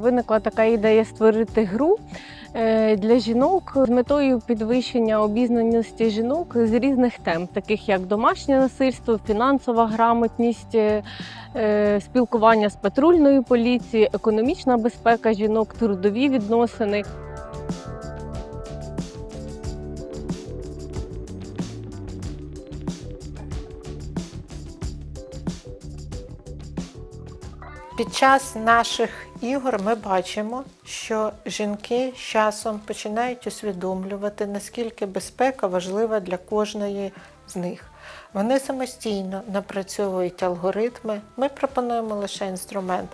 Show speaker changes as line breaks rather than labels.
Виникла така ідея створити гру е, для жінок з метою підвищення обізнаності жінок з різних тем, таких як домашнє насильство, фінансова грамотність, е, е, спілкування з патрульною поліцією, економічна безпека жінок, трудові відносини.
Під час наших ігор ми бачимо, що жінки з часом починають усвідомлювати, наскільки безпека важлива для кожної з них. Вони самостійно напрацьовують алгоритми. Ми пропонуємо лише інструмент.